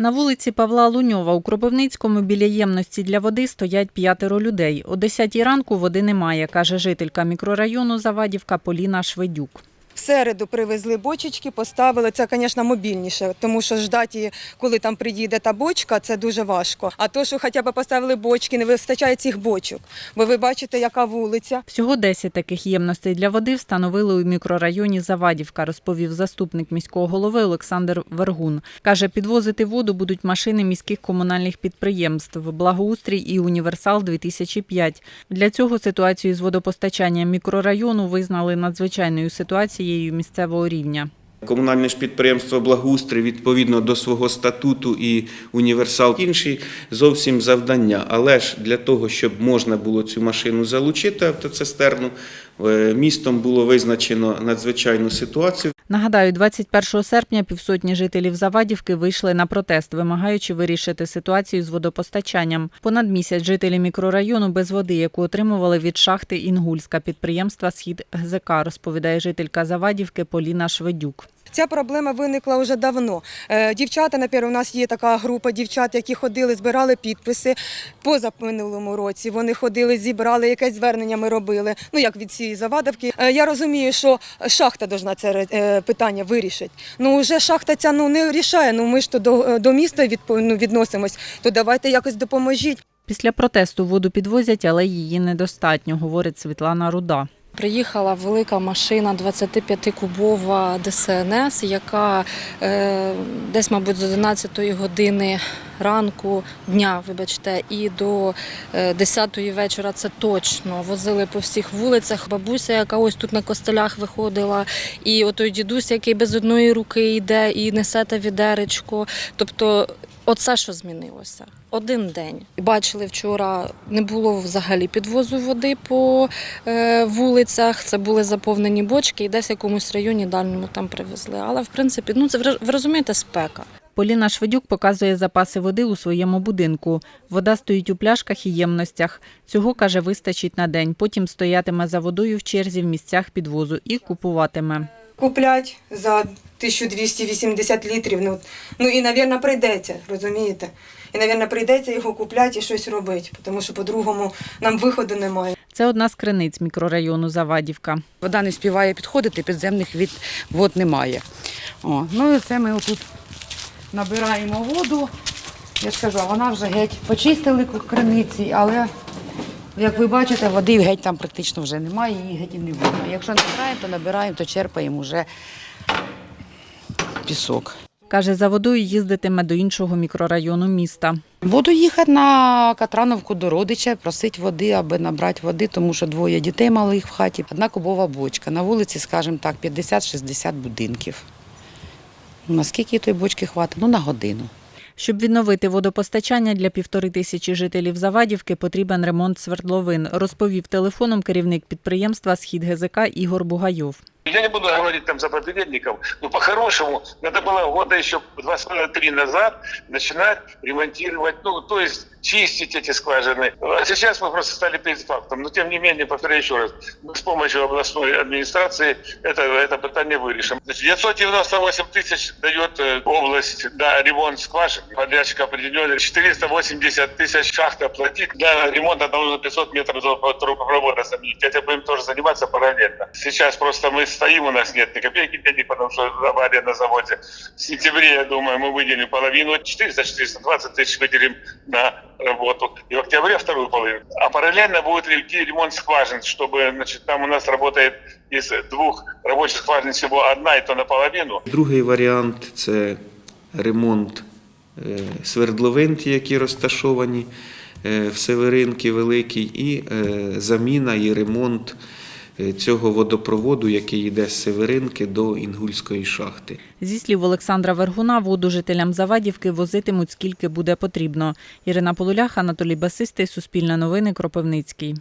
На вулиці Павла Луньова у Кропивницькому біля ємності для води стоять п'ятеро людей. О 10 ранку води немає, каже жителька мікрорайону Завадівка Поліна Шведюк. Середу привезли бочечки, поставили. Це, звісно, мобільніше, тому що ждати, коли там приїде та бочка, це дуже важко. А то, що хоча б поставили бочки, не вистачає цих бочок. Бо ви бачите, яка вулиця. Всього 10 таких ємностей для води встановили у мікрорайоні Завадівка, розповів заступник міського голови Олександр Вергун. Каже, підвозити воду будуть машини міських комунальних підприємств «Благоустрій» і «Універсал-2005». Для цього ситуацію з водопостачанням мікрорайону визнали надзвичайною ситуацією місцевого рівня. Комунальне ж підприємство Благоустрій відповідно до свого статуту і універсал інші зовсім завдання. Але ж для того, щоб можна було цю машину залучити, автоцистерну, е, містом було визначено надзвичайну ситуацію. Нагадаю, 21 серпня півсотні жителів Завадівки вийшли на протест, вимагаючи вирішити ситуацію з водопостачанням. Понад місяць жителі мікрорайону без води, яку отримували від шахти Інгульська підприємства Схід ГЗК, розповідає жителька Завадівки Поліна Шведюк. Ця проблема виникла вже давно. Е, Дівчата, наприклад, у нас є така група дівчат, які ходили, збирали підписи поза минулому році. Вони ходили, зібрали якесь звернення. Ми робили. Ну як від цієї завадовки. Е, Я розумію, що шахта должна це е, питання вирішити. Ну вже шахта ця ну не рішає. Ну ми ж то до, до міста відпо- ну, відносимось. То давайте якось допоможіть. Після протесту воду підвозять, але її недостатньо, говорить Світлана Руда. Приїхала велика машина 25-кубова ДСНС, яка е, десь, мабуть, з 11 години ранку дня, вибачте, і до е, 10-ї вечора це точно возили по всіх вулицях. Бабуся, яка ось тут на костелях виходила, і отой дідусь, який без одної руки йде і несе те відеречко. Тобто, оце що змінилося. Один день. Бачили вчора, не було взагалі підвозу води по е, вулицях. Це були заповнені бочки, і десь в якомусь районі дальньому там привезли. Але в принципі, ну це ви розумієте, спека. Поліна Шведюк показує запаси води у своєму будинку. Вода стоїть у пляшках і ємностях. Цього, каже, вистачить на день. Потім стоятиме за водою в черзі в місцях підвозу і купуватиме. Куплять за 1280 літрів. Ну, ну і, мабуть, прийдеться, розумієте? І, мабуть, прийдеться його купляти і щось робити, тому що по-другому нам виходу немає. Це одна з криниць мікрорайону Завадівка. Вода не співає підходити, підземних від вод немає. О, ну і це ми отут набираємо воду. Я ж кажу, вона вже геть почистили криниці, але як ви бачите, води геть там практично вже немає, її геть і не видно. Якщо набираємо, то набираємо, то черпаємо вже пісок. Каже, за водою їздитиме до іншого мікрорайону міста. Буду їхати на Катрановку до родича, просити води, аби набрати води, тому що двоє дітей малих в хаті. Одна кубова бочка. На вулиці, скажімо так, 50-60 будинків. Ну, Наскільки тої бочки хватить? Ну, на годину. Щоб відновити водопостачання для півтори тисячі жителів Завадівки, потрібен ремонт свердловин, розповів телефоном керівник підприємства Схід ГЗК Ігор Бугайов. Я не буду говорить там за проповедников, но по-хорошему надо было года еще два с три назад начинать ремонтировать, ну, то есть чистить эти скважины. А сейчас мы просто стали перед фактом. Но тем не менее, повторяю еще раз, мы с помощью областной администрации это, это питание вырежем. Значит, 998 тысяч дает э, область на ремонт скважин. Подрядчик определенный. 480 тысяч шахта платит. Для ремонта нужно 500 метров трубопровода заменить. Этим будем тоже заниматься параллельно. Сейчас просто мы стоим, у нас нет ни копейки денег, потому что авария на заводе. В сентябре, я думаю, мы выделим половину. 400-420 тысяч выделим на работу. И в октябре вторую половину. А параллельно будет идти ремонт скважин, чтобы, значит, там у нас работает из двух рабочих скважин всего одна, и то наполовину. Другий варіант це ремонт е, свердловин, ті, які розташовані е, в Северинки Великій, і е, заміна і ремонт е, цього водопроводу, який йде з Северинки до Інгульської шахти. Зі слів Олександра Вергуна, воду жителям Завадівки возитимуть скільки буде потрібно. Ірина Полулях, Анатолій Басистий, Суспільне новини, Кропивницький.